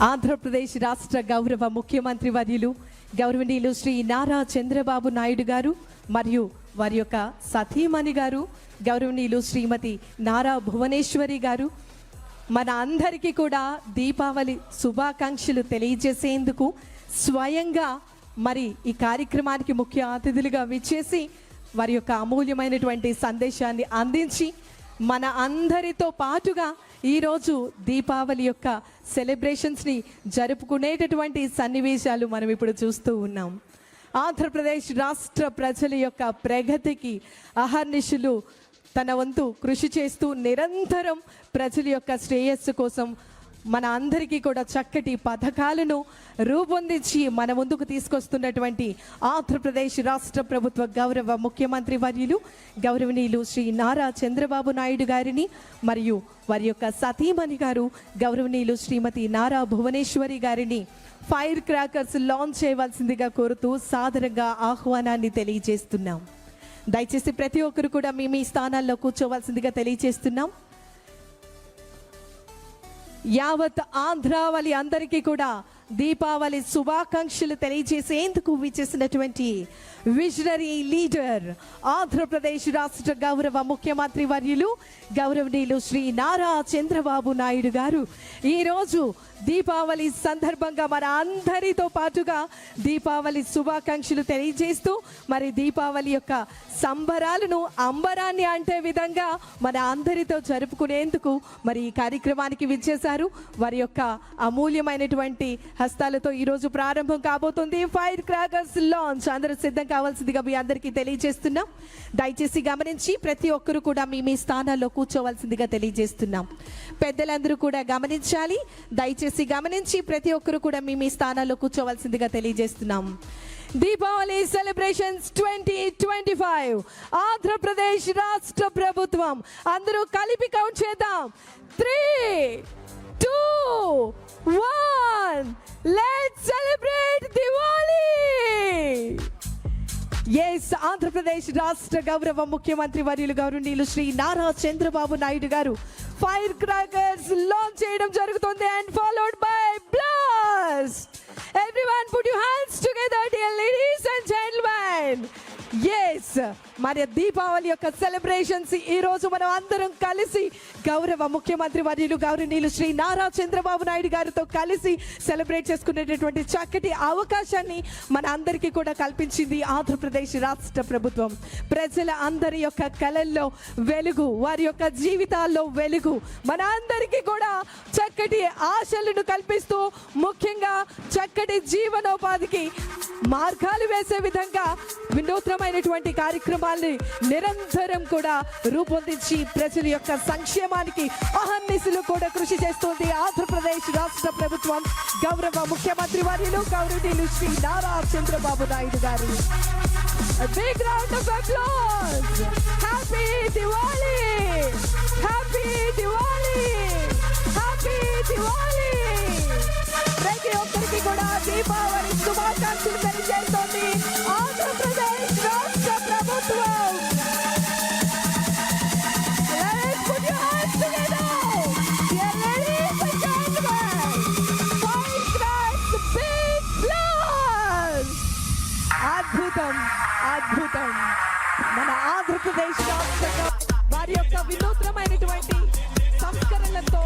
ఆంధ్రప్రదేశ్ రాష్ట్ర గౌరవ ముఖ్యమంత్రి వర్యులు గౌరవనీయులు శ్రీ నారా చంద్రబాబు నాయుడు గారు మరియు వారి యొక్క సతీమణి గారు గౌరవనీయులు శ్రీమతి నారా భువనేశ్వరి గారు. మన అందరికీ కూడా దీపావళి శుభాకాంక్షలు తెలియజేసేందుకు స్వయంగా మరి ఈ కార్యక్రమానికి ముఖ్య అతిథులుగా విచ్చేసి వారి యొక్క అమూల్యమైనటువంటి సందేశాన్ని అందించి మన అందరితో పాటుగా ఈరోజు దీపావళి యొక్క సెలబ్రేషన్స్ని జరుపుకునేటటువంటి సన్నివేశాలు మనం ఇప్పుడు చూస్తూ ఉన్నాం. ఆంధ్రప్రదేశ్ రాష్ట్ర ప్రజల యొక్క ప్రగతికి అహర్నిశులు తన వంతు కృషి చేస్తూ నిరంతరం ప్రజల యొక్క శ్రేయస్సు కోసం మన అందరికీ కూడా చక్కటి పథకాలను రూపొందించి మన ముందుకు తీసుకొస్తున్నటువంటి ఆంధ్రప్రదేశ్ రాష్ట్ర ప్రభుత్వ గౌరవ ముఖ్యమంత్రి వర్యులు గౌరవనీయులు శ్రీ నారా చంద్రబాబు నాయుడు గారిని మరియు వారి యొక్క సతీమణి గారు గౌరవనీయులు శ్రీమతి నారా భువనేశ్వరి గారిని ఫైర్ క్రాకర్స్ లాంచ్ చేయవలసిందిగా కోరుతూ సాదరంగా ఆహ్వానాన్ని తెలియజేస్తున్నాం. దయచేసి ప్రతి ఒక్కరు కూడా మీ మీ స్థానాల్లో కూర్చోవలసిందిగా తెలియజేస్తున్నాం. యావత్ ఆంధ్రావళి అందరికీ కూడా దీపావళి శుభాకాంక్షలు తెలియజేసేందుకు విచ్చేసినటువంటి విజనరీ లీడర్ ఆంధ్రప్రదేశ్ రాష్ట్ర గౌరవ ముఖ్యమంత్రి వర్యులు గౌరవనీయులు శ్రీ నారా చంద్రబాబు నాయుడు గారు. ఈరోజు దీపావళి సందర్భంగా మన అందరితో పాటుగా దీపావళి శుభాకాంక్షలు తెలియజేస్తూ మరి దీపావళి యొక్క సంబరాలను అంబరాన్ని అంటే విధంగా మన అందరితో జరుపుకునేందుకు మరి ఈ కార్యక్రమానికి విచ్చేశారు. వారి యొక్క అమూల్యమైనటువంటి హస్తాలతో ఈరోజు ప్రారంభం కాబోతుంది. Fire crackers launch. అందరూ సిద్ధం కావాల్సిందిగా మీ అందరికీ తెలియజేస్తున్నాం. దయచేసి గమనించి ప్రతి ఒక్కరు కూడా మీ మీ స్థానాల్లో కూర్చోవలసిందిగా తెలియజేస్తున్నాం. పెద్దలందరూ కూడా గమనించాలి. దయచేసి గమనించి ప్రతి ఒక్కరు కూడా మీ మీ స్థానాల్లో కూర్చోవలసిందిగా తెలియజేస్తున్నాం. Deepavali celebrations twenty twenty five. Andhra Pradesh రాష్ట్ర ప్రభుత్వం. అందరూ కలిపి కౌంట్ చేద్దాం. Three two one celebrate Diwali yes Andhra Pradesh రాష్ట్ర గౌరవ ముఖ్యమంత్రి వర్యులు గౌరవనీయులు శ్రీ నారా చంద్రబాబు నాయుడు గారు ఫైర్ క్రాకర్స్ లాంచ్ చేయడం జరుగుతుంది. ఎస్ మరి దీపావళి యొక్క సెలబ్రేషన్స్ ఈ రోజు మనం అందరం కలిసి గౌరవ ముఖ్యమంత్రి వర్యులు గౌరవనీయులు శ్రీ నారా చంద్రబాబు నాయుడు గారితో కలిసి సెలబ్రేట్ చేసుకునేటటువంటి చక్కటి అవకాశాన్ని మన అందరికీ కూడా కల్పించింది ఆంధ్రప్రదేశ్ రాష్ట్ర ప్రభుత్వం. ప్రజల అందరి యొక్క కళల్లో వెలుగు వారి యొక్క జీవితాల్లో వెలుగు. మన అందరికీ కూడా చక్కటి ఆశలను కల్పిస్తూ ముఖ్యంగా చక్కటి జీవనోపాధికి మార్గాలు వేసే విధంగా వినూత్నమైనటువంటి కార్యక్రమాల్ని నిరంతరం కూడా రూపొందించి ప్రజల యొక్క సంక్షేమానికి అహర్నిశలు కూడా కృషి చేస్తోంది ఆంధ్రప్రదేశ్ రాష్ట్ర ప్రభుత్వం. గౌరవ ముఖ్యమంత్రి వర్యులు గౌరవనీయులు Shri Nara Chandrababu Naidu garu. Big round of applause happy Diwali happy Diwali happy Diwali ప్రతి ఒక్కరికి కూడా దీపావళి శుభాకాంక్షలు తెలియజేస్తోంది ఆంధ్రప్రదేశ్ అద్భుతం అద్భుతం. మన ఆంధ్రప్రదేశ్ రాష్ట్ర వారి యొక్క వినూత్నమైనటువంటి సంస్కరణలతో